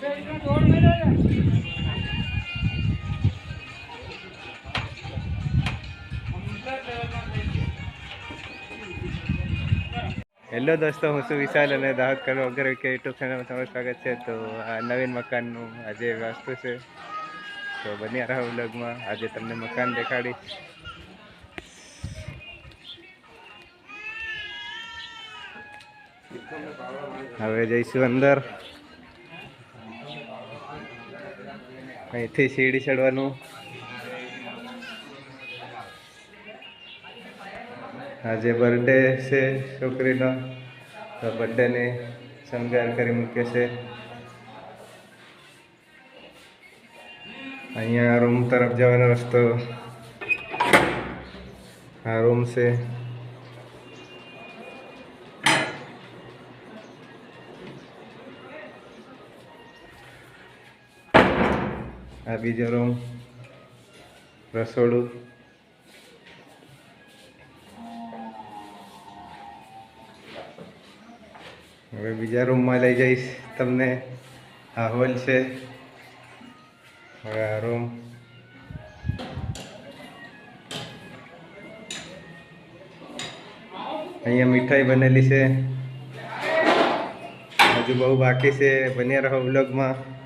Hello દોસ્તો, હું છું વિશાલ અને દાહોદ કરો વગર કે યુટ્યુબ ચેનલમાં તમારું સ્વાગત છે. તો આ નવીન મકાનનું આજે વાસ્તુ છે. તો બન્યા રહો વ્લોગમાં. આજે તમને મકાન દેખાડીશ હવે જઈશું અંદર. અહીંથી સીડી ચડવાનું. આજે બર્થડે છે છોકરીનો. તો બર્થડેને શણગાર કરી મૂકે છે. અહીંયા રૂમ તરફ જવાનો રસ્તો. આ રૂમ છે. આ બીજો રૂમ રસોડું. હવે બીજા રૂમમાં લઈ જઈશ તમને. આ હોલ છે. હવે આ રૂમ અહીંયા મીઠાઈ બનેલી છે. હજુ બહુ બાકી છે. બન્યા રહો વ્લોગમાં